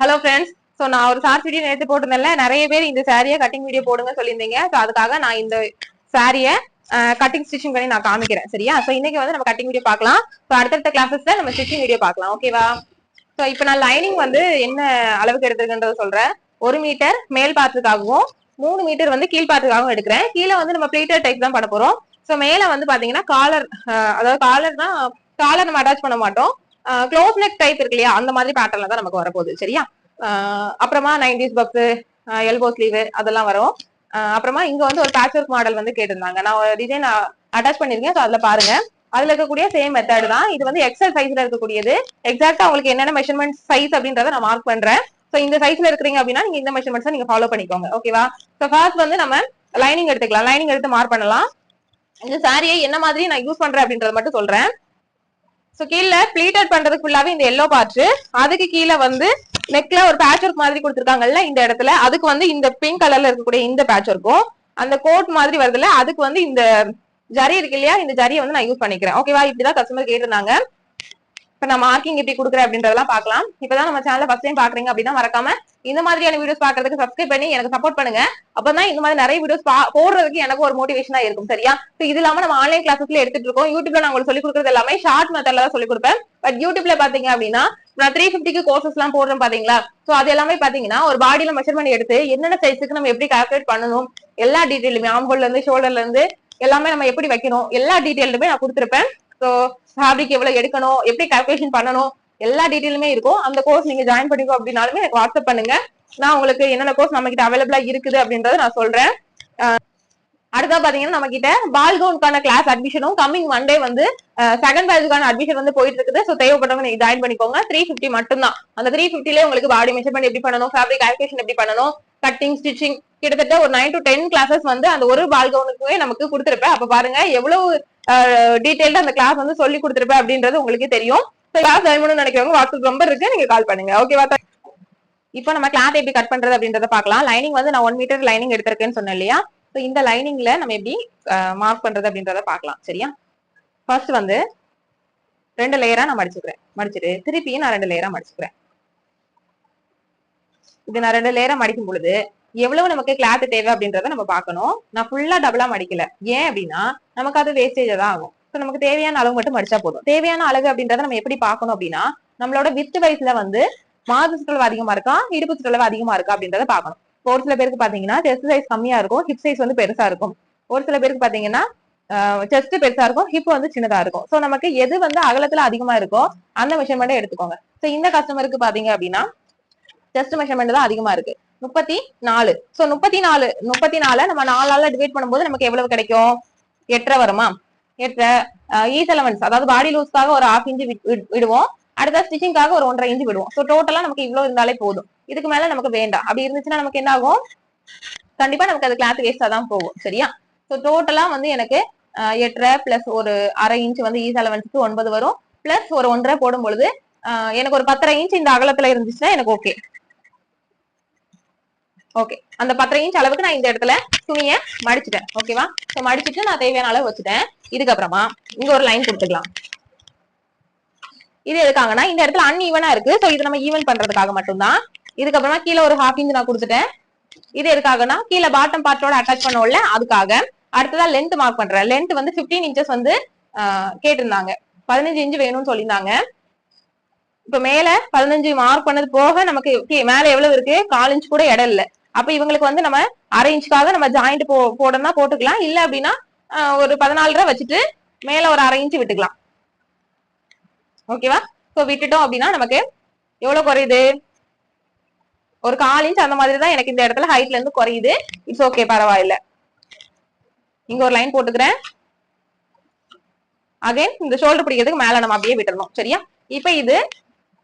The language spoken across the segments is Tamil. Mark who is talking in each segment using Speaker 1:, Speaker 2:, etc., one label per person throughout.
Speaker 1: ஹலோ ஃப்ரெண்ட்ஸ் ஸோ நான் ஒரு ஷார்ட் வீடியோ நேற்று போட்டிருந்தேன்ல. நிறைய பேர் இந்த சாரியை கட்டிங் வீடியோ போடுங்க சொல்லியிருந்தீங்க. ஸோ அதுக்காக நான் இந்த சாரியை கட்டிங் ஸ்டிச்சிங் பண்ணி நான் காமிக்கிறேன். சரியா? ஸோ இன்னைக்கு வந்து நம்ம கட்டிங் வீடியோ பார்க்கலாம். ஸோ அடுத்தடுத்த கிளாஸஸ்ல நம்ம ஸ்டிச்சிங் வீடியோ பார்க்கலாம். ஓகேவா ஸோ இப்போ நான் லைனிங் வந்து என்ன அளவுக்கு எடுத்துருக்குன்றத சொல்றேன். ஒரு மீட்டர் மேல் பாத்துக்காகவும் மூணு மீட்டர் வந்து கீழ் பாத்துக்காகவும் எடுக்கிறேன். கீழே வந்து நம்ம ப்ளீட்டர் டைப் தான் பண்ண போறோம். ஸோ மேல வந்து பாத்தீங்கன்னா காலர் அதாவது காலர்னா காலர் நம்ம அட்டாச் பண்ண மாட்டோம். க்ளோஸ் நெக் டைப் இருக்கு இல்லையா? அந்த மாதிரி பேட்டர்ல தான் நமக்கு வரப்போகுது. சரியா? அப்புறமா நைன்டிஸ் பக்ஸ் எல்போ ஸ்லீவ் அதெல்லாம் வரும். அப்புறமா இங்க வந்து ஒரு பேட்ச் ஒர்க் மாடல் வந்து கேட்டிருந்தாங்க. நான் ஒரு டிசைன் அட்டாச் பண்ணிருக்கேன். ஸோ அதுல பாருங்க. அதுல இருக்கக்கூடிய சேம் மெத்தட் தான். இது வந்து எக்ஸல் சைஸ்ல இருக்கக்கூடியது. எக்ஸாக்டா உங்களுக்கு என்னென்ன மெஷர்மெண்ட் சைஸ் அப்படின்றத நான் மார்க் பண்றேன். ஸோ இந்த சைஸ்ல இருக்கிறீங்க அப்படின்னா நீங்க இந்த மெஷர்மெண்ட்ஸ் நீங்க ஃபாலோ பண்ணிக்கோங்க. ஓகேவா ஸோ ஃபர்ஸ்ட் வந்து நம்ம லைனிங் எடுத்துக்கலாம். லைனிங் எடுத்து மார்க் பண்ணலாம். இந்த சாரியை என்ன மாதிரி நான் யூஸ் பண்றேன் அப்படின்றத மட்டும் சொல்றேன். ஸோ கீழே பிளீட்டட் பண்றதுக்கு ஃபுல்லாவே இந்த எல்லோ பார்ட் அதுக்கு கீழே வந்து நெக்ல ஒரு பேட்ச் ஒர்க் மாதிரி கொடுத்துருக்காங்கல்ல இந்த இடத்துல. அதுக்கு வந்து இந்த பிங்க் கலர்ல இருக்கக்கூடிய இந்த பேட்ச் ஒர்க்கும் அந்த கோட் மாதிரி வருதுல்ல அதுக்கு வந்து இந்த ஜரி இருக்கு இல்லையா இந்த ஜரியை வந்து நான் யூஸ் பண்ணிக்கிறேன். ஓகேவா இப்படிதான் கஸ்டமர் கேட்டிருந்தாங்க. இப்ப நான் மார்க்கிங் எப்படி கொடுக்குறேன் அப்படின்றதெல்லாம் பார்க்கலாம். இப்பதான் நம்ம சேனல ஃபர்ஸ்ட் டைம் பாக்குறீங்க அப்படின்னா மறக்காம இந்த மாதிரியான வீடியோஸ் பாக்குறதுக்கு சப்ஸ்கிரைப் பண்ணி எனக்கு சப்போர்ட் பண்ணுங்க. அப்பதான் இந்த மாதிரி நிறைய வீடியோஸ் போடுறதுக்கு எனக்கு ஒரு மோட்டிவேஷனா இருக்கும் சரியா? இது இல்லாம நம்ம ஆன்லைன் கிளாஸஸ்ல எடுத்துட்டு இருக்கோம். யூடியூப்ல நான் உங்களுக்கு சொல்லி கொடுக்குறது எல்லாமே ஷார்ட் மெத்தட்ல தான் சொல்லி கொடுப்பேன். பட் யூடியூப்ல பாத்தீங்க அப்படின்னா நான் த்ரீ ஃபிஃப்டிக்கு கோர்சஸ் எல்லாம் போடுறேன் பாத்தீங்களா சோ அது எல்லாமே பாத்தீங்கன்னா ஒரு பாடியில மெஷர்மெண்ட் எடுத்து என்னென்ன சைஸுக்கு நம்ம எப்படி கால்குலேட் பண்ணணும் எல்லா டீட்டெயிலுமே ஆம்போல்ல இருந்து ஷோல்டர்ல இருந்து எல்லாமே நம்ம எப்படி வைக்கணும் எல்லா டீட்டெயிலுமே நான் கொடுத்துருப்பேன். ஸோ ஃபேப்ரிக் எவ்வளவு எடுக்கணும் எப்படி கால்குலேஷன் பண்ணணும் எல்லா டீட்டெயிலுமே இருக்கும். அந்த கோர்ஸ் நீங்க ஜாயின் பண்ணிக்கோ அப்படின்னாலுமே எனக்கு வாட்ஸ்அப் பண்ணுங்க. நான் உங்களுக்கு என்னென்ன கோர்ஸ் நம்ம கிட்ட அவைலபிளா இருக்குது அப்படின்றத நான் சொல்றேன். அடுத்தா பாத்தீங்கன்னா நம்ம கிட்ட பால்கவுனுக்கான கிளாஸ் அட்மிஷனும் கம்மிங் மண்டே வந்து செகண்ட் பேஜுக்கான அட்மிஷன் வந்து போயிட்டு இருக்குது ஸோ தேவைப்பட்டவங்க நீங்க ஜாயின் பண்ணிக்கோங்க. த்ரீ ஃபிஃப்டி மட்டும் தான் அந்த த்ரீ ஃபிஃப்டிலே உங்களுக்கு பாடி மெஷர்மெண்ட் எப்படி பண்ணணும் ஃபேப்ரிக் கால்குலேஷன் எப்படி பண்ணணும் கட்டிங் ஸ்டிச்சிங் கிட்டத்தட்ட ஒரு நைன் டு டென் கிளாஸஸ் வந்து அந்த ஒரு பால்கவுனுக்குமே நமக்கு கொடுத்துருப்பேன். அப்ப பாருங்க எவ்வளவு டீடைல்டா அந்த கிளாஸ் வந்து சொல்லி கொடுத்துருப்பேன் அப்படின்றது உங்களுக்கு தெரியும். கிளாஸ் ஜாயின் பண்ணணும்னு நினைக்கிறவங்க வாட்ஸ்அப் நம்பர் இருக்கு நீங்க கால் பண்ணுங்க. ஓகேவா இப்போ நம்ம கிளாத் எப்படி கட் பண்றது அப்படின்றத பாக்கலாம் லைனிங் வந்து நான் ஒன் மீட்டர் லைனிங் எடுத்திருக்கேன்னு சொன்னேன் இல்லையா? ஸோ இந்த லைனிங்ல நம்ம எப்படி மார்க் பண்றது அப்படின்றத பாக்கலாம் சரியா? ஃபர்ஸ்ட் வந்து ரெண்டு லேயரா நான் மடிச்சுக்கிறேன். மடிச்சுட்டு திருப்பியும் நான் ரெண்டு லேயரா மடிச்சுக்கிறேன். இது நான் ரெண்டு லேயரா மடிக்கும் பொழுது எவ்வளவு நமக்கு கிளாத் தேவை அப்படின்றத நம்ம பார்க்கணும். நான் ஃபுல்லா டபுளா மடிக்கல. ஏன் அப்படின்னா நமக்கு அது வேஸ்டேஜ் தான் ஆகும். ஸோ நமக்கு தேவையான அளவு மட்டும் மடிச்சா போதும். தேவையான அளவு அப்படின்றத நம்ம எப்படி பார்க்கணும் அப்படின்னா நம்மளோட வித் வயசுல வந்து மாத சுற்றளவு அதிகமா இருக்கா இடுப்பு சுற்றளவு அதிகமா இருக்கா அப்படின்றத பார்க்கணும். ஒரு சில பேருக்கு பாத்தீங்கன்னா செஸ்ட் சைஸ் கம்மியா இருக்கும் ஹிப் சைஸ் வந்து பெருசா இருக்கும். ஒரு சில பேருக்கு பாத்தீங்கன்னா செஸ்ட் பெருசா இருக்கும் ஹிப் வந்து சின்னதா இருக்கும். ஸோ நமக்கு எது வந்து அகலத்துல அதிகமா இருக்கோ அந்த மெஷர்மெண்ட்டை எடுத்துக்கோங்க. ஸோ இந்த கஸ்டமருக்கு பாத்தீங்க அப்படின்னா செஸ்ட் மெஷர்மெண்ட் தான் அதிகமா இருக்கு. முப்பத்தி நாலு சோ முப்பத்தி நாலு முப்பத்தி நாலு நம்ம நாலால டிவைட் பண்ணும்போது நமக்கு எவ்வளவு கிடைக்கும்? எட்டரை வருமா? எட்டரை ஈஸ் எலமெண்ட்ஸ் e அதாவது பாடி லூஸ்க்காக ஒரு ஹாஃப் இன்ச்சு விடுவோம். அடுத்த ஸ்டிச்சிங்காக ஒரு ஒன்றரை இன்ச்சு விடுவோம். ஸோ டோட்டலா நமக்கு இவ்வளவு இருந்தாலே போதும். இதுக்கு மேல நமக்கு வேண்டாம். அப்படி இருந்துச்சுன்னா நமக்கு என்ன ஆகும் கண்டிப்பா நமக்கு அது கிளாத் வேஸ்டா தான் போகும். சரியா? ஸோ டோட்டலா வந்து எனக்கு எட்டரை பிளஸ் ஒரு அரை இன்ச் வந்து e ஈஸ் அலவன்ஸுக்கு ஒன்பது வரும். பிளஸ் ஒரு ஒன்றரை போடும் பொழுது எனக்கு ஒரு பத்தரை இன்ச் இந்த அகலத்துல இருந்துச்சுன்னா எனக்கு ஓகே ஓகே அந்த பத்தரை இன்ச் அளவுக்கு நான் இந்த இடத்துல துணியை மடிச்சிட்டேன். ஓகேவா ஸோ மடிச்சிட்டு நான் தேவையான அளவு வச்சுட்டேன். இதுக்கப்புறமா இங்க ஒரு லைன் கொடுத்துக்கலாம். இது எதுக்காகனா இந்த இடத்துல அன்ஈவனா இருக்கு. ஸோ இது நம்ம ஈவன் பண்றதுக்காக மட்டும்தான். இதுக்கப்புறமா கீழே ஒரு ஹாஃப் இன்ச் நான் கொடுத்துட்டேன். இது எதுக்காகனா கீழே பாட்டம் பார்ட்டோட அட்டாச் பண்ணோம்ல அதுக்காக அடுத்ததா லென்த் மார்க் பண்றேன். லென்த் வந்து பிப்டீன் இன்ச்சஸ் வந்து கேட்டிருந்தாங்க. பதினஞ்சு இன்ச்சு வேணும்னு சொல்லியிருந்தாங்க. இப்ப மேல பதினஞ்சு மார்க் பண்ணது போக நமக்கு மேல எவ்வளவு இருக்கு? கால் இன்ச் கூட இடம் இல்லை. அப்ப இவங்களுக்கு வந்து நம்ம அரை இன்ச்சுக்காக நம்ம ஜாயிண்ட் போ போடணும்னா போட்டுக்கலாம். இல்ல அப்படின்னா ஒரு பதினாலரை வச்சுட்டு மேல ஒரு அரை இன்ச் விட்டுக்கலாம். ஓகேவா? இப்போ விட்டுட்டோம் அப்படின்னா நமக்கு எவ்வளவு குறையுது? ஒரு கால் இன்ச் அந்த மாதிரி தான் எனக்கு இந்த இடத்துல ஹைட்ல இருந்து குறையுது. இட்ஸ் ஓகே பரவாயில்ல. இங்க ஒரு லைன் போட்டுக்கிறேன். அகைன் இந்த ஷோல்டர் பிடிக்கிறதுக்கு மேல நம்ம அப்படியே விட்டுறணும். சரியா? இப்ப இது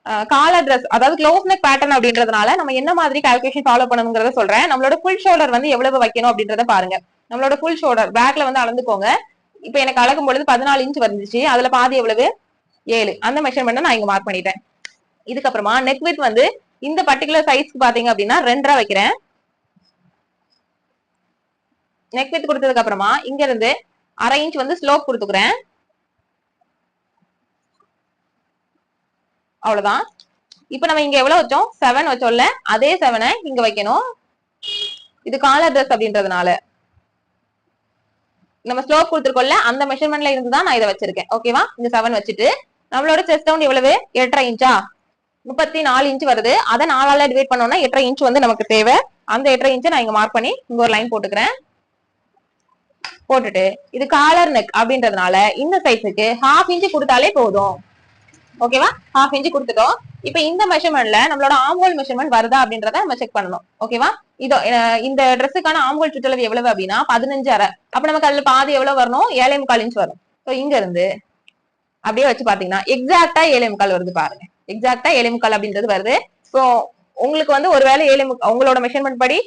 Speaker 1: காலர் ட்ரெஸ் அதாவது க்ளோஸ் நெக் பேட்டர்ன் அப்படின்றதுனால நம்ம என்ன மாதிரி கால்குலேஷன் ஃபாலோ பண்ணணுங்கிறத சொல்றேன். நம்மளோட ஃபுல் ஷோல்டர் வந்து எவ்வளவு வைக்கணும் அப்படின்றத பாருங்க. நம்மளோட ஃபுல் ஷோல்டர் பேக்ல வந்து அளந்துக்கோங்க. இப்ப எனக்கு அளக்கும் பொழுது பதினாலு இன்ச் வந்துச்சு. அதுல பாதி எவ்வளவு? ஏழு. அந்த மெஷர்மெண்ட் நான் இங்க மார்க் பண்ணிட்டேன். இதுக்கப்புறமா நெக் வித் வந்து இந்த பர்டிகுலர் சைஸ்க்கு பாத்தீங்க அப்படின்னா ரெண்டரை வைக்கிறேன். நெக் வித் கொடுத்ததுக்கு அப்புறமா இங்க இருந்து அரை இன்ச் வந்து ஸ்லோப் கொடுத்துக்கிறேன். அவ்வளவுதான். இப்போ நம்ம இங்க எவ்வளவு வச்சோம்? செவன் வச்சோம்ல? அதே செவனை இங்க வைக்கணும். இது காலர் ட்ரெஸ் அப்படின்றதுனால. நம்ம ஸ்லோப் கொடுத்துருக்கோம்ல? அந்த மெஷர்மெண்ட்ல இருந்து தான் நான் இதை வச்சிருக்கேன். ஓகேவா இந்த செவன் வச்சுட்டு நம்மளோட செஸ்ட் ரவுண்ட் எவ்வளவு? எட்டரை இன்ச்சா முப்பத்தி நாலு இன்ச் வருது. அதை நாலால டிவைட் பண்ணோம்னா எட்டரை இன்ச் வந்து நமக்கு தேவை. அந்த எட்டரை இன்ச்சை நான் இங்க மார்க் பண்ணி இங்க ஒரு லைன் போட்டுக்கிறேன். போட்டுட்டு இது காலர் நெக் அப்படின்றதுனால இந்த சைஸுக்கு ஹாஃப் இன்ச் கொடுத்தாலே போதும். ஓகேவா ஹாஃப் இன்ச்சு கொடுத்துட்டோம். இப்ப இந்த மெஷர்மெண்ட்ல நம்மளோட ஆம்ஹோல் மெஷர்மெண்ட் வருதா அப்படின்றத நம்ம செக் பண்ணணும். ஓகேவா இதோ இந்த ட்ரெஸ்ஸுக்கான ஆம்ஹோல் சுற்றளவு எவ்வளவு அப்படின்னா பதினஞ்சு அரை அப்ப நமக்கு அதுல பாதி எவ்வளவு வரணும்? ஏழை முக்கால் இன்ச் வரும். ஸோ இங்க இருந்து அப்படியே வச்சு பாத்தீங்கன்னா எக்ஸாக்டா ஏழை முக்கால் வருது பாருங்க. எக்ஸாக்டா ஏழை முக்கால் அப்படின்றது வருது. ஸோ உங்களுக்கு வந்து ஒருவேளை ஏழை முக்கால் உங்களோட மெஷர்மெண்ட் படி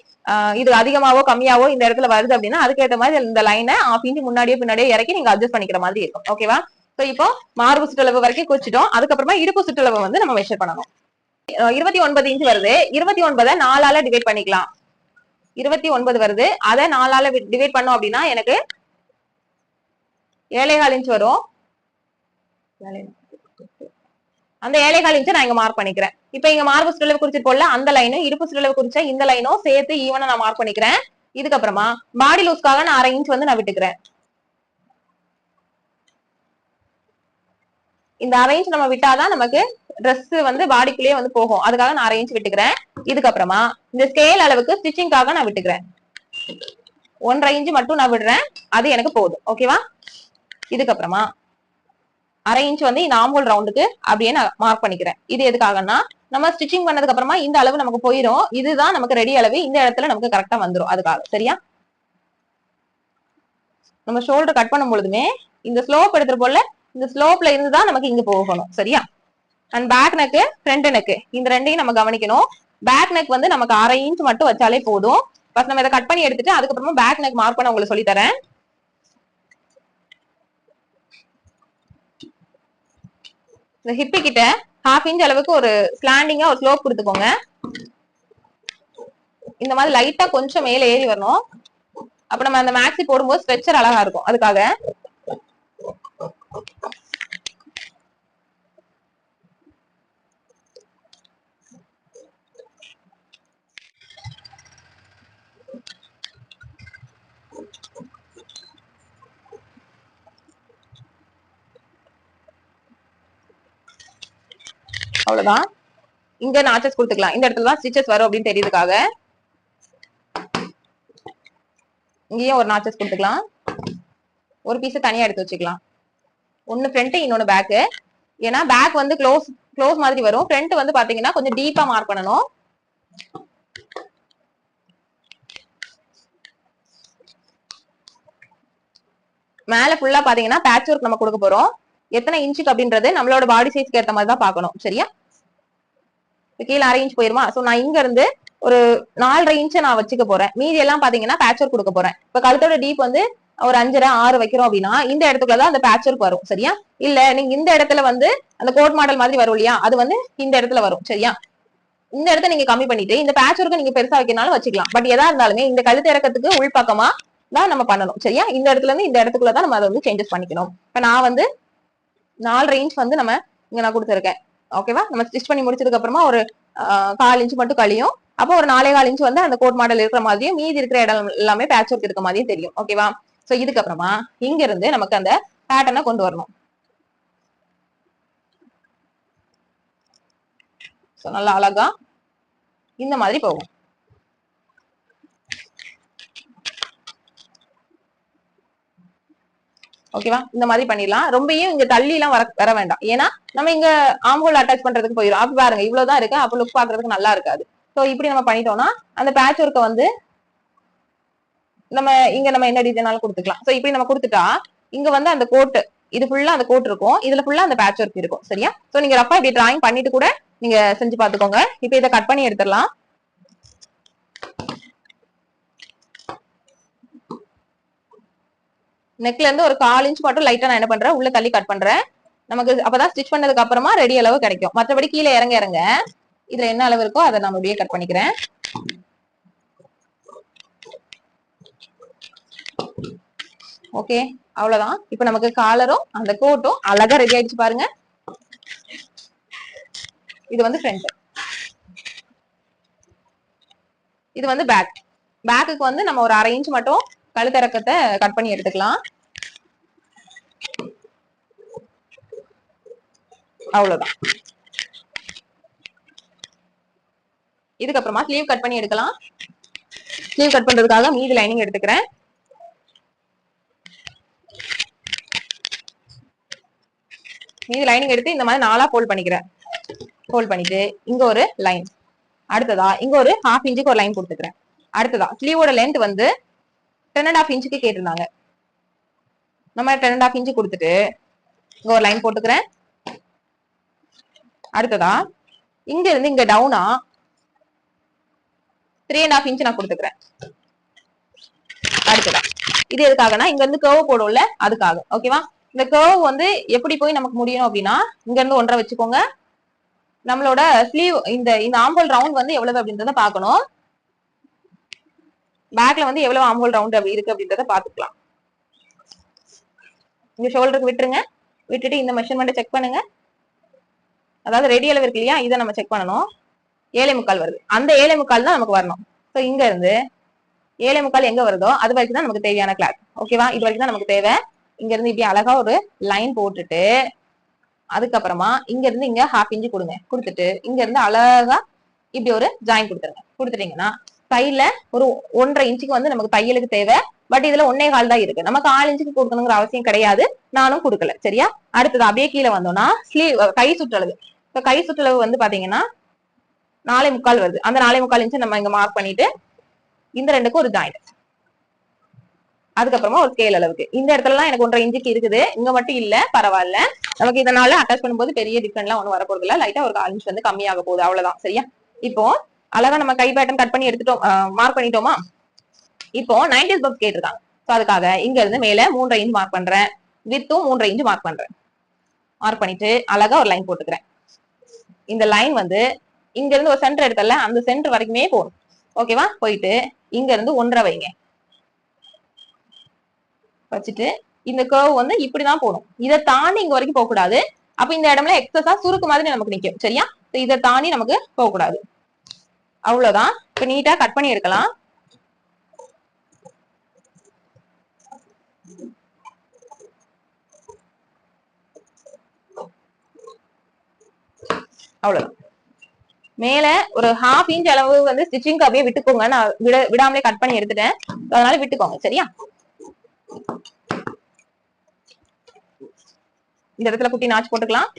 Speaker 1: இது அதிகமாவோ கம்மியாவோ இந்த இடத்துல வருது அப்படின்னா அதுக்கேற்ற மாதிரி இந்த லைனை ஆஃப் இன்ச்சு முன்னாடியே பின்னாடியே இறக்கி நீங்க அட்ஜஸ்ட் பண்ணிக்கிற மாதிரி இருக்கும். ஓகேவா ஸோ இப்போ மார்பு சுற்றளவு வரைக்கும் குறிச்சிட்டோம் அதுக்கப்புறமா இடுப்பு சுற்றளவு வந்து நம்ம மெஷர் பண்ணணும். இருபத்தி ஒன்பது இன்ச் வருது. இருபத்தி ஒன்பதை நாலால டிவைட் பண்ணிக்கலாம். இருபத்தி ஒன்பது வருது. அதை நாலால டிவைட் பண்ணோம் அப்படின்னா எனக்கு ஏழைகால் இன்ச் வரும். அந்த ஏழைகால் இன்ச்சை நான் இங்க மார்க் பண்ணிக்கிறேன். இப்போ இங்க மார்பு சுற்றளவு குறிச்சிருக்கோம்ல அந்த லைனும் இடுப்பு சுற்றளவு குறிச்ச இந்த லைனும் சேர்த்து ஈவனா நான் மார்க் பண்ணிக்கிறேன். இதுக்கப்புறமா பாடி லூஸ்க்காக நான் அரை இன்ச் வந்து நான் விட்டுக்கிறேன். இந்த அரேஞ்ச் நம்ம விட்டாதான் நமக்கு ட்ரெஸ் வந்து பாடிக்குள்ளேயே வந்து போகும். அதுக்காக நான் அரேஞ்ச் விட்டுக்கிறேன். இதுக்கப்புறமா இந்த ஸ்கேல் அளவுக்கு ஸ்டிச்சிங்காக நான் விட்டுக்கிறேன். ஒன்றரை இஞ்சு மட்டும் நான் விடுறேன். அது எனக்கு போதும். ஓகேவா இதுக்கப்புறமா அரை இன்ச் வந்து இந்த ஆம்போல் ரவுண்டுக்கு அப்படியே நான் மார்க் பண்ணிக்கிறேன். இது எதுக்காகன்னா நம்ம ஸ்டிச்சிங் பண்ணதுக்கு அப்புறமா இந்த அளவு நமக்கு போயிடும் இதுதான் நமக்கு ரெடி அளவு. இந்த இடத்துல நமக்கு கரெக்டா வந்துடும் அதுக்காக. சரியா? நம்ம ஷோல்டர் கட் பண்ணும் பொழுதுமே இந்த ஸ்லோப் எடுத்துட்டு போல இந்த ஸ்லோப்ல இருந்து தான் நமக்கு இங்க போகணும். சரியா? And back neck front neck இந்த ரெண்டையும் நம்ம கவனிக்கணும். பேக் நெக் வந்து நமக்கு அரை இன்ச் மட்டும் வச்சாலே போதும். ஃபர்ஸ்ட் நம்ம இதை கட் பண்ணி எடுத்துட்டு அதுக்கப்புறமா பேக் நெக் மார்க் பண்ண உங்களுக்கு சொல்லி தரேன் இந்த ஹிப்பி கிட்ட ஹாஃப் இன்ச் அளவுக்கு ஒரு ஸ்லாண்டிங்கா ஒரு ஸ்லோப் கொடுத்துக்கோங்க. இந்த மாதிரி லைட்டா கொஞ்சம் மேல ஏறி வரணும். அப்ப நம்ம அந்த மேக்ஸி போடும்போது ஸ்ட்ரெச்சர் அழகா இருக்கும். அதுக்காக அவ்வளவுதான். இங்க நாச்சஸ் கொடுத்துக்கலாம். இந்த இடத்துல தான் ஸ்டிச்சஸ் வரும் அப்படின்னு தெரியுதுக்காக இங்கேயும் ஒரு நாச்சஸ் கொடுத்துக்கலாம். ஒரு பீஸை தனியா எடுத்து வச்சுக்கலாம். ஒன்னு ஃப்ரண்ட் இன்னொன்னு பேக்கு ஏன்னா பேக் வந்து க்ளோஸ் க்ளோஸ் மாதிரி வரும். ஃப்ரண்ட் வந்து பாத்தீங்கன்னா கொஞ்சம் டீப்பா மார்க் பண்ணணும். மேல ஃபுல்லா பாத்தீங்கன்னா பேட்ச் ஒர்க் நம்ம கொடுக்க போறோம். எத்தனை இன்ச்சுக்கு அப்படின்றது நம்மளோட பாடி சைஸ்க்கு ஏத்த மாதிரி தான் பார்க்கணும். சரியா? கீழே அரை இன்ச் போயிருமா? சோ நான் இங்க இருந்து ஒரு நாலரை இன்ச்சை நான் வச்சுக்க போறேன். மீதி எல்லாம் பாத்தீங்கன்னா பேட்ச் ஒர்க் கொடுக்க போறேன். இப்ப கழுத்தோட டீப் வந்து ஒரு அஞ்சரை ஆறு வைக்கிறோம் அப்படின்னா இந்த இடத்துக்குள்ளதான் அந்த பேட்ச் ஒர்க் வரும். சரியா? இல்ல நீங்க இந்த இடத்துல வந்து அந்த கோட் மாடல் மாதிரி வரும் இல்லையா? அது வந்து இந்த இடத்துல வரும். சரியா? இந்த இடத்த நீங்க கம்மி பண்ணிட்டு இந்த பேட்ச் நீங்க பெருசா வைக்கனாலும் வச்சுக்கலாம். பட் எதா இருந்தாலுமே இந்த கழுத்து இறக்கத்துக்கு உள்பக்கமா தான் நம்ம பண்ணணும். சரியா? இந்த இடத்துல இருந்து இந்த இடத்துக்குள்ள தான் நம்ம அதை வந்து சேஞ்சஸ் பண்ணிக்கணும். இப்ப நான் வந்து நாலு இன்ச் வந்து நம்ம இங்க நான் கொடுத்துருக்கேன். ஓகேவா நம்ம ஸ்டிச் பண்ணி முடிச்சதுக்கு அப்புறமா ஒரு கால் இன்ச் மட்டும் கழியும். அப்போ ஒரு நாலே கால் இன்ச் வந்து அந்த கோட் மாடல் இருக்கிற மாதிரியும் மீதி இருக்கிற இடம் எல்லாமே பேட்ச் ஒர்க் இருக்க மாதிரியும் தெரியும். ஓகேவா ஸோ இதுக்கப்புறமா இங்க இருந்து நமக்கு அந்த பேட்டர்னை கொண்டு வரணும். ஸோ நல்லா அழகா இந்த மாதிரி போகும். ஓகேவா இந்த மாதிரி பண்ணிடலாம். ரொம்பயும் இங்க தள்ளி எல்லாம் வர வர வேண்டாம். ஏன்னா நம்ம இங்க ஆம்ஹோல் அட்டாச் பண்றதுக்கு போயிடும். அப்ப பாருங்க இவ்வளவுதான் இருக்கு. அப்ப லுக் பாக்குறதுக்கு நல்லா இருக்காது. சோ இப்படி நம்ம பண்ணிட்டோம்னா அந்த பேட்ச் ஒர்க்கை வந்து நம்ம இங்க நம்ம என்ன டிசைனாலும் கொடுத்துக்கலாம். சோ இப்படி நம்ம கொடுத்துட்டா இங்க வந்து அந்த கோட் இது ஃபுல்லா அந்த கோட் இருக்கும். இதுல ஃபுல்லா அந்த பேட்ச் ஒர்க் இருக்கும். சரியா? சோ நீங்க ரஃபா இப்படி டிராயிங் பண்ணிட்டு கூட நீங்க செஞ்சு பாத்துக்கோங்க இப்போ இதை கட் பண்ணி எடுத்துடலாம். நெக்ல இருந்து ஒரு கால் இன்ச் மட்டும் லைட்டா நான் என்ன பண்றேன்? உள்ள தள்ளி கட் பண்றேன். நமக்கு அப்பதான் ஸ்டிச் பண்ணதுக்கு அப்புறமா ரெடி அளவு கிடைக்கும். மற்றபடி கீழே இறங்க இறங்க. இதுல என்ன அளவு இருக்கோ அதை நம்ம அப்படியே கட் பண்ணிக்கிறேன். ஓகே அவ்வளவுதான். இப்போ நமக்கு காலரும் அந்த கோட்டும் அழகா ரெடி ஆயிடுச்சு பாருங்க. இது வந்து ஃப்ரண்ட் இது வந்து பேக் பேக்குக்கு வந்து நம்ம ஒரு அரை இன்ச் மட்டும் கழுத்தரக்கத்தை கட் பண்ணி எடுத்துக்கலாம். அவ்வளவுதான். இதுக்கப்புறமா ஸ்லீவ் கட் பண்ணி எடுக்கலாம். ஸ்லீவ் கட் பண்றதுக்காக மீதி லைனிங் எடுத்துக்கிறேன். மீதி லைனிங் எடுத்து இந்த மாதிரி நாலா ஃபோல்ட் பண்ணிக்கிறேன். ஃபோல்ட் பண்ணிட்டு இங்க ஒரு லைன் அடுத்ததா இங்க ஒரு ஹாஃப் இன்ச்சுக்கு ஒரு லைன் கொடுத்துக்கிறேன். அடுத்ததா ஸ்லீவோட லென்த் வந்து டென் அண்ட் ஆஃப் இன்ச்சுக்கு கேட்டிருந்தாங்க. நம்ம டென் அண்ட் ஆஃப் இன்ச்சு கொடுத்துட்டு இங்க ஒரு லைன் போட்டுக்கிறேன். அடுத்ததா இங்க இருந்து இங்க டவுனா த்ரீ அண்ட் ஆஃப் இன்ச் நான் கொடுத்துக்கிறேன். அடுத்ததா இது எதுக்காகனா இங்க இருந்து கர்வ் போடும்ல அதுக்காக. ஓகேவா இந்த கேர்வ் வந்து எப்படி போய் நமக்கு முடியணும் அப்படின்னா இங்க இருந்து ஒன்றரை வச்சுக்கோங்க. நம்மளோட ஸ்லீவ் இந்த இந்த ஆம்பல் ரவுண்ட் வந்து எவ்வளவு அப்படின்றத பார்க்கணும். பேக்ல வந்து எவ்வளவு ஆம்ஹோல் ரவுண்ட் அப்படி இருக்கு அப்படின்றத பாத்துக்கலாம் இங்க ஷோல்டருக்கு விட்டுருங்க. விட்டுட்டு இந்த மெஷர்மெண்ட்டை செக் பண்ணுங்க. அதாவது ரெடி அளவு இருக்கு இல்லையா? இதை நம்ம செக் பண்ணணும். ஏழை முக்கால் வருது. அந்த ஏழை முக்கால் தான் நமக்கு வரணும். ஸோ இங்க இருந்து ஏழை முக்கால் எங்க வருதோ அது வரைக்கும் தான் நமக்கு தேவையான கிளாத் ஓகேவா இது வரைக்கும் தான் நமக்கு தேவை. இங்க இருந்து இப்படி அழகா ஒரு லைன் போட்டுட்டு அதுக்கப்புறமா இங்க இருந்து இங்க ஹாஃப் இன்ச்சு கொடுங்க. கொடுத்துட்டு இங்க இருந்து அழகா இப்படி ஒரு ஜாயின் கொடுத்துருங்க. கொடுத்துட்டீங்கன்னா தையில ஒரு ஒன்றரை இன்ச்சுக்கு வந்து நமக்கு தையலுக்கு தேவை. பட் இதுல ஒன்னே கால் தான் இருக்கு. நமக்கு ஆறு இன்ச்சுக்கு கொடுக்கணுங்கிற அவசியம் கிடையாது. நானும் கொடுக்கல. சரியா? அடுத்தது அப்படியே கீழே வந்தோம்னா ஸ்லீவ் கை சுற்றளவு. இப்போ கை சுற்றளவு வந்து பாத்தீங்கன்னா நாலே முக்கால் வருது. அந்த நாலே முக்கால் இன்ச்சு நம்ம இங்க மார்க் பண்ணிட்டு இந்த ரெண்டுக்கும் ஒரு ஜாயின் அதுக்கப்புறமா ஒரு ஸ்கேல் அளவுக்கு. இந்த இடத்துலலாம் எனக்கு ஒன்றரை இன்ச்சுக்கு இருக்குது. இங்க மட்டும் இல்ல பரவாயில்ல. நமக்கு இதனால அட்டாச் பண்ணும்போது பெரிய டிஃபரெண்ட்லாம் ஒன்றும் வரப்போறது இல்லை லைட்டா ஒரு கால் இன்ச் வந்து கம்மியாக போகுது. அவ்வளவுதான். சரியா? இப்போ அழகா நம்ம கை பேட்டன் கட் பண்ணி எடுத்துட்டோம் மார்க் பண்ணிட்டோமா? இப்போ நைன்டிஸ் பப்ஸ் கேட்டிருக்காங்க. ஸோ அதுக்காக இங்க இருந்து மேல மூன்றரை இன்ச் மார்க் பண்றேன். வித்தும் மூன்றரை இன்ச் மார்க் பண்றேன். மார்க் பண்ணிட்டு அழகா ஒரு லைன் போட்டுக்கிறேன். இந்த லைன் வந்து இங்க இருந்து ஒரு சென்டர் எடுத்தல அந்த சென்டர் வரைக்குமே போகணும். ஓகேவா போயிட்டு இங்க இருந்து ஒன்றரை வைங்க. வச்சுட்டு இந்த கர்வ் வந்து இப்படிதான் போகணும். இதை தாண்டி இங்க வரைக்கும் போகக்கூடாது. அப்ப இந்த இடம்ல எக்ஸஸா சுருக்கு மாதிரி நமக்கு நிக்கும். சரியா? இதை தாண்டி நமக்கு போகக்கூடாது. அவ்வளவுதான். இப்ப நீட்டா கட் பண்ணி எடுக்கலாம் அவ்வளவுதான். மேல ஒரு ஹாஃப் இன்ச் அளவு வந்து ஸ்டிச்சிங்க்கு அப்படியே விட்டுக்கோங்க. நான் விட விடாமலே கட் பண்ணி எடுத்துட்டேன். அதனால விட்டுக்கோங்க. சரியா? இந்த இடத்துல குட்டி நாச்சு போட்டுக்கலாம்.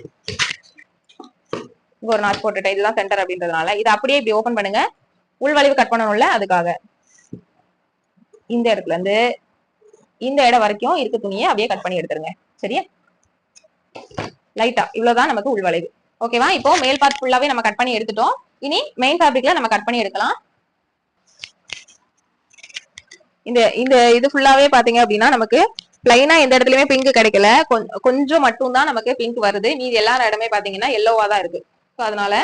Speaker 1: இங்க ஒரு நாட் போட்டுட்டேன் இதுதான் சென்டர் அப்படின்றதுனால இதை அப்படியே இப்படி ஓபன் பண்ணுங்க. உள்வளைவு கட் பண்ணணும்ல அதுக்காக. இந்த இடத்துல இருந்து இந்த இடம் வரைக்கும் இருக்க துணியை அப்படியே கட் பண்ணி எடுத்துருங்க. சரியா? லைட்டா இவ்வளவுதான் நமக்கு உள்வளைவு ஓகேவா இப்போ மேல் பார்ட் ஃபுல்லாவே நம்ம கட் பண்ணி எடுத்துட்டோம். இனி மெயின் ஃபேப்ரிக்ல நம்ம கட் பண்ணி எடுக்கலாம். இந்த இந்த இது ஃபுல்லாவே பாத்தீங்க அப்படின்னா நமக்கு பிளைனா எந்த இடத்துலயுமே பிங்க் கிடைக்கல. கொஞ்சம் மட்டும் தான் நமக்கு பிங்க் வருது. மீதி எல்லா இடமே பாத்தீங்கன்னா எல்லோவா தான் இருக்கு. ஸோ அதனால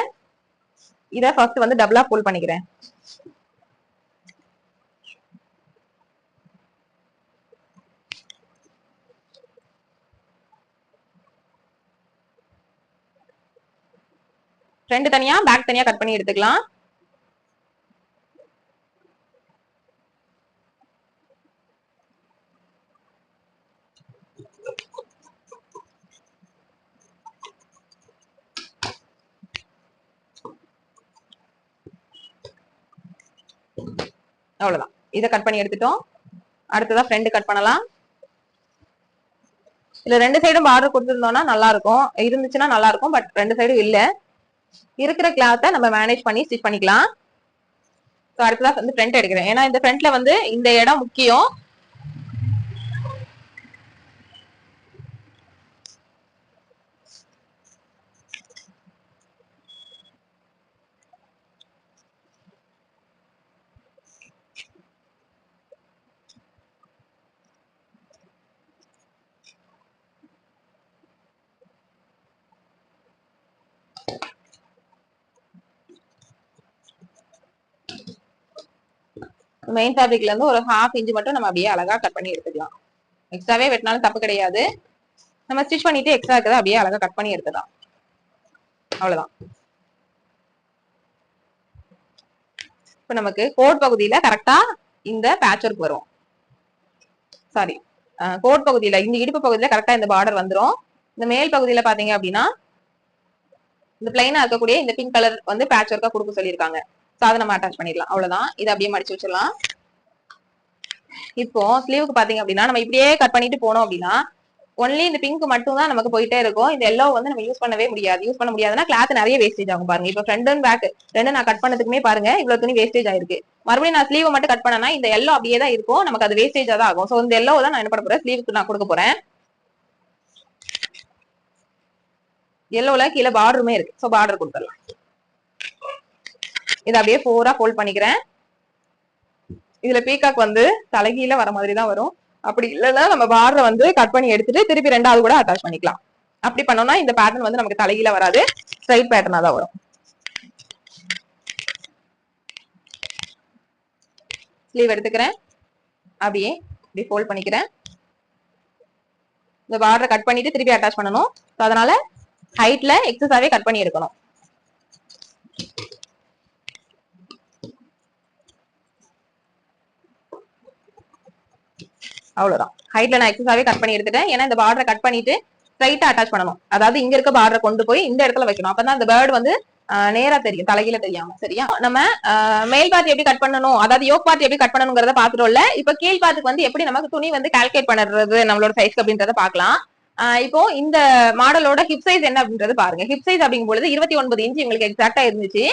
Speaker 1: இதை ஃபர்ஸ்ட் வந்து டபுளா ஃபோல்ட் பண்ணிக்கிறேன். ஃப்ரண்ட் தனியா பேக் தனியா கட் பண்ணி எடுத்துக்கலாம். அவ்வளவுதான். இதை கட் பண்ணி எடுத்துட்டோம். அடுத்ததா ஃப்ரெண்டு கட் பண்ணலாம். இதுல ரெண்டு சைடும் பார்டர் கொடுத்துருந்தோம்னா நல்லா இருக்கும் இருந்துச்சுன்னா நல்லா இருக்கும் பட் ரெண்டு சைடும் இல்ல. இருக்கிற கிளாத்தை நம்ம மேனேஜ் பண்ணி ஸ்டிச் பண்ணிக்கலாம். ஸோ அடுத்ததா வந்து ஃப்ரண்ட் எடுக்கிறேன். ஏன்னா இந்த ஃப்ரண்ட்ல வந்து இந்த இடம் முக்கியம். மெயின் ஃபேப்ரிக்ல இருந்து ஒரு ஹாஃப் இன்ச் மட்டும் நம்ம அப்படியே அழகா கட் பண்ணி எடுத்துக்கலாம். எக்ஸ்ட்ராவே வெட்டினாலும் தப்பு கிடையாது. நம்ம ஸ்டிச் பண்ணிட்டு எக்ஸ்ட்ரா இருக்கிறத அப்படியே அழகா கட் பண்ணி எடுத்துக்கலாம். அவ்வளவுதான். இப்போ நமக்கு கோட் பகுதியில கரெக்டா இந்த பேட்ச் ஒர்க் வரும். சாரி கோட் பகுதியில இந்த இடுப்பு பகுதியில கரெக்டா இந்த பார்டர் வந்துடும் இந்த மேல் பகுதியில பாத்தீங்க அப்படின்னா இந்த பிளைனா இருக்கக்கூடிய இந்த பிங்க் கலர் வந்து பேட்ச் ஒர்க்கா கொடுக்க சொல்லியிருக்காங்க. அதை நம்ம அட்டாச் பண்ணிடலாம். அவ்வளவுதான். இதை அப்படியே மடிச்சு வச்சிடலாம். இப்போ ஸ்லீவுக்கு பாத்தீங்க அப்படின்னா நம்ம இப்படியே கட் பண்ணிட்டு போனோம் அப்படின்னா ஒன்லி இந்த பிங்க் மட்டும் தான் நமக்கு போயிட்டே இருக்கும். இந்த எல்லோ வந்து நம்ம யூஸ் பண்ணவே முடியாது. யூஸ் பண்ண முடியாதுன்னா கிளாத் நிறைய வேஸ்டேஜ் ஆகும் பாருங்க. இப்போ ஃப்ரண்ட் அண்ட் பேக் ரெண்டு நான் கட் பண்ணதுக்குமே பாருங்க இவ்வளவு துணி வேஸ்டேஜ் ஆயிருக்கு. மறுபடியும் நான் ஸ்லீவ் மட்டும் கட் பண்ணனா இந்த எல்லோ அப்படியே தான் இருக்கும். நமக்கு அது வேஸ்டேஜா தான் ஆகும். ஸோ இந்த எல்லோ தான் நான் என்ன பண்ண போறேன்? ஸ்லீவுக்கு நான் கொடுக்க போறேன். எல்லோல கீழே பார்டருமே இருக்கு. ஸோ பார்டர் கொடுத்துடலாம். இதை அப்படியே ஃபோரா ஃபோல்ட் பண்ணிக்கிறேன். இதுல பீகாக் வந்து தலைகீழ வர மாதிரி தான் வரும். அப்படி இல்லைன்னா நம்ம பார்டரை வந்து கட் பண்ணி எடுத்துட்டு திருப்பி ரெண்டாவது கூட அட்டாச் பண்ணிக்கலாம். அப்படி பண்ணோம்னா இந்த பேட்டர்ன் வந்து நமக்கு தலைகீழ வராது. ஸ்ட்ரைட் பேட்டர்னா தான் வரும். ஸ்லீவ் எடுத்துக்கிறேன். அப்படியே இப்படி ஃபோல்ட் பண்ணிக்கிறேன். இந்த பார்டரை கட் பண்ணிட்டு திருப்பி அட்டாச் பண்ணணும். ஸோ அதனால ஹைட்ல எக்ஸஸாவே கட் பண்ணி எடுக்கணும். அவ்வளவுதான். ஹைட்ல நான் எக்ஸஸாவே கட் பண்ணி எடுத்துட்டேன். ஏன்னா இந்த பார்டரை கட் பண்ணிட்டு ஸ்ட்ரைட்டா அட்டாச் பண்ணணும். அதாவது இங்க இருக்க பார்டரை கொண்டு போய் இந்த இடத்துல வைக்கணும். அப்பதான் அந்த பேர்டு வந்து நேரா தெரியும். தலைகீழ தெரியாம. சரியா? நம்ம மேல் பார்த்து எப்படி கட் பண்ணணும்? அதாவது யோக் பார்த்து எப்படி கட் பண்ணணுங்கிறத பாத்துட்டோம்ல இப்ப கீழ் பார்த்துக்கு வந்து எப்படி நமக்கு துணி வந்து கால்குலேட் பண்ணுறது நம்மளோட சைஸ்க்கு அப்படின்றத பாக்கலாம் ஆஹ், இப்போ இந்த மாடலோட ஹிப் சைஸ் என்ன அப்படின்றது பாருங்க. ஹிப் சைஸ் அப்படிங்கும் பொழுது இருபத்தி ஒன்பது இன்ச்சு எங்களுக்கு எக்ஸாக்டா இருந்துச்சு.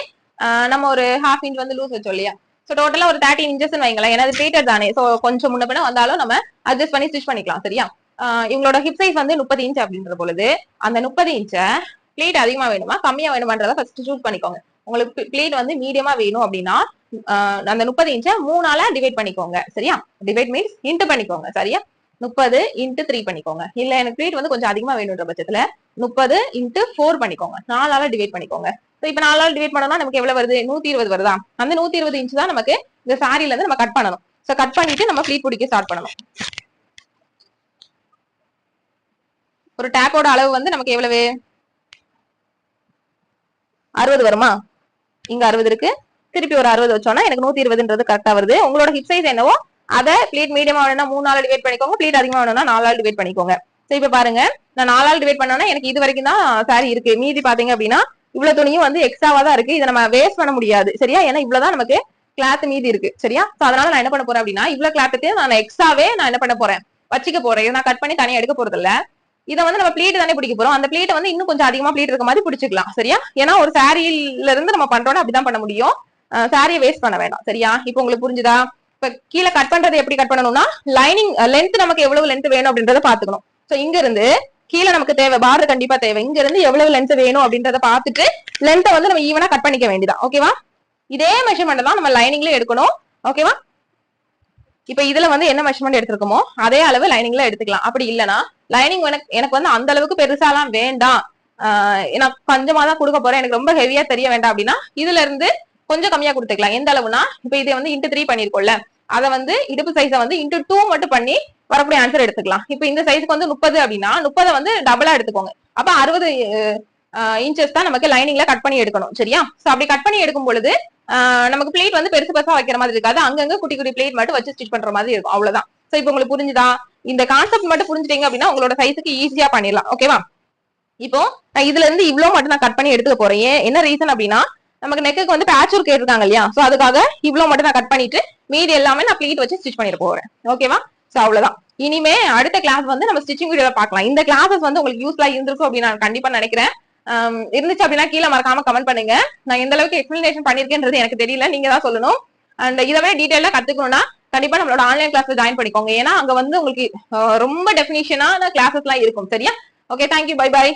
Speaker 1: நம்ம ஒரு ஹாஃப் இன்ச் வந்து லூஸ் வச்சோம் இல்லையா? ஸோ டோட்டலா ஒரு தேர்ட்டின் இன்ச்சஸ் வைங்களேன். ஏன்னா அது ட்ரீட்டட் தானே. ஸோ கொஞ்சம் முன்ன பின்ன வந்தாலும் நம்ம அட்ஜஸ்ட் பண்ணி ஸ்டிச் பண்ணிக்கலாம். சரியா? இவங்களோட ஹிப் சைஸ் வந்து முப்பது இன்ச் அப்படின்ற பொழுது அந்த முப்பது இன்ச்சை பிளேட் அதிகமா வேணுமா கம்மியா வேணுமான்றத ஃபர்ஸ்ட் சூஸ் பண்ணிக்கோங்க. உங்களுக்கு பிளேட் வந்து மீடியமா வேணும் அப்படின்னா அந்த முப்பது இன்ச்சை மூணால டிவைட் பண்ணிக்கோங்க. சரியா? டிவைட் மீன்ஸ் இன்ட்டு பண்ணிக்கோங்க. சரியா? முப்பது இன்ட்டு த்ரீ பண்ணிக்கோங்க. இல்ல எனக்கு பிளேட் வந்து கொஞ்சம் அதிகமா வேணுன்ற பட்சத்துல முப்பது இன்ட்டு ஃபோர் பண்ணிக்கோங்க. நாலால டிவைட் பண்ணிக்கோங்க. இப்போ நாலால டிவைட் பண்ணோம்னா நமக்கு எவ்வளவு வருது? நூத்தி இருபது வருதா? அந்த நூத்தி இருபது இன்ச் தான் நமக்கு இந்த சாரில இருந்து நம்ம கட் பண்ணணும். ஸோ கட் பண்ணிட்டு நம்ம ஃபிளீட் பிடிக்க ஸ்டார்ட் பண்ணணும். ஒரு டேப்போட அளவு வந்து நமக்கு எவ்வளவு? அறுபது வருமா? இங்க அறுபது இருக்கு. திருப்பி ஒரு அறுபது வச்சோம்னா எனக்கு நூத்தி இருபதுன்றது கரெக்டா வருது. உங்களோட ஹிப் சைஸ் என்னவோ அதை பிளேட் மீடியமா வேணும்னா மூணு நாள் டிவைட் பண்ணிக்கோங்க பிளேட் அதிகமா வேணும்னா நாலு நாள் டிவைட் பண்ணிக்கோங்க. சோ இப்ப பாருங்க. நான் நாலு நாள் டிவைட் பண்ணோம்னா எனக்கு இது வரைக்கும் தான் சாரி இருக்கு. மீதி பாத்தீங்க அப்படின்னா இவ்வளவு துணியும் வந்து எக்ஸ்ட்ராவா தான் இருக்கு. இதை நம்ம வேஸ்ட் பண்ண முடியாது. சரியா? ஏன்னா இவ்வளவுதான் நமக்கு கிளாத் மீதி இருக்கு. சரியா? சோ அதனால நான் என்ன பண்ண போறேன் அப்படின்னா இவ்வளவு கிளாத்துக்கு நான் எக்ஸ்ட்ராவே நான் என்ன பண்ண போறேன்? வச்சுக்க போறேன். இதை நான் கட் பண்ணி தனியா எடுக்க போறது இல்ல இதை வந்து நம்ம பிளீட் தானே பிடிக்க போறோம். அந்த பிளீட்டை வந்து இன்னும் கொஞ்சம் அதிகமா பிளீட் இருக்க மாதிரி பிடிச்சிக்கலாம். சரியா? ஏன்னா ஒரு சாரியில இருந்து நம்ம பண்றோம்னா அப்படிதான் பண்ண முடியும். சாரியை வேஸ்ட் பண்ண வேண்டாம் சரியா? இப்போ உங்களுக்கு புரிஞ்சுதா? இப்ப கீழே கட் பண்றது எப்படி கட் பண்ணணும்னா லைனிங் லென்த் நமக்கு எவ்வளவு லென்த் வேணும் அப்படின்றத பாத்துக்கணும் சோ இங்க இருந்து கீழே நமக்கு தேவை பார்டர் கண்டிப்பா தேவை. இங்க இருந்து எவ்வளவு லென்த் வேணும் அப்படின்றத பாத்துட்டு லென்த்தை வந்து நம்ம ஈவனா கட் பண்ணிக்க வேண்டியதான் ஓகேவா இதே மெஷர்மெண்ட் தான் நம்ம லைனிங்ல எடுக்கணும். ஓகேவா இப்ப இதுல வந்து என்ன மெஷர்மெண்ட் எடுத்திருக்கோமோ அதே அளவு லைனிங்ல எடுத்துக்கலாம். அப்படி இல்லனா லைனிங் எனக்கு எனக்கு வந்து அந்த அளவுக்கு பெருசாலாம் வேண்டாம். நான் கொஞ்சமா தான் கொடுக்க போறேன். எனக்கு ரொம்ப ஹெவியா தெரிய வேண்டாம் அப்படின்னா இதுல இருந்து கொஞ்சம் கம்மியா கொடுத்துக்கலாம். எந்த அளவுனா இப்ப இதை வந்து இன்ட்டு த்ரீ பண்ணிருக்கோம்ல. அதை வந்து இடுப்பு சைஸை வந்து இன்ட்டு டூ மட்டும் பண்ணி வரக்கூடிய ஆன்சர் எடுத்துக்கலாம். இப்போ இந்த சைஸ்க்கு வந்து முப்பது அப்படின்னா முப்பதை வந்து டபுளா எடுத்துக்கோங்க. அப்ப அறுபது இன்ச்சஸ் தான் நமக்கு லைனிங்ல கட் பண்ணி எடுக்கணும். சரியா? சோ அப்படி கட் பண்ணி எடுக்கும் பொழுது ஆஹ் நமக்கு பிளேட் வந்து பெருசு பெருசா வைக்கிற மாதிரி இருக்காது. அங்கங்க குட்டி குட்டி பிளேட் மட்டும் வச்சு ஸ்டிச் பண்ற மாதிரி இருக்கும். அவ்வளவுதான். சோ இப்போ உங்களுக்கு புரிஞ்சுதா? இந்த கான்செப்ட் மட்டும் புரிஞ்சுட்டீங்க அப்படின்னா உங்களோட சைஸுக்கு ஈஸியா பண்ணிடலாம். ஓகேவா இப்போ நான் இதுல இருந்து இவ்வளவு மட்டும் நான் கட் பண்ணி எடுத்துக்க போறேன். ஏன்? என்ன ரீசன் அப்படின்னா நமக்கு நெக்குக்கு வந்து பேட்ச் ஒர்க் கேட்டிருக்காங்க இல்லையா? சோ அதுக்காக இவ்வளவு மட்டும் நான் கட் பண்ணிட்டு மீதி எல்லாமே நான் பிளீட் வச்சு ஸ்டிச் பண்ணிட்டு போறேன். ஓகேவா சோ அவ்வளவுதான். இனிமே அடுத்த கிளாஸ் வந்து நம்ம ஸ்டிச்சிங் வீடியோல பார்க்கலாம். இந்த கிளாஸஸ் வந்து உங்களுக்கு யூஸ்ஃபுல்லா இருந்திருக்கும் அப்படின்னு நான் கண்டிப்பா நினைக்கிறேன். இருந்துச்சு அப்படின்னா கீழே மறக்காம கமெண்ட் பண்ணுங்க. நான் எந்த அளவுக்கு எக்ஸ்பிளனேஷன் பண்ணிருக்கேன்றது எனக்கு தெரியல. நீங்க தான் சொல்லணும். அண்ட் இதவே டீடைலா கத்துக்கணும்னா கண்டிப்பா நம்மளோட ஆன்லைன் கிளாஸ்ல ஜாயின் பண்ணிக்கோங்க. ஏன்னா அங்க வந்து உங்களுக்கு ரொம்ப டெஃபினிஷனா கிளாஸஸ் எல்லாம் இருக்கும். சரியா? Okay thank you bye by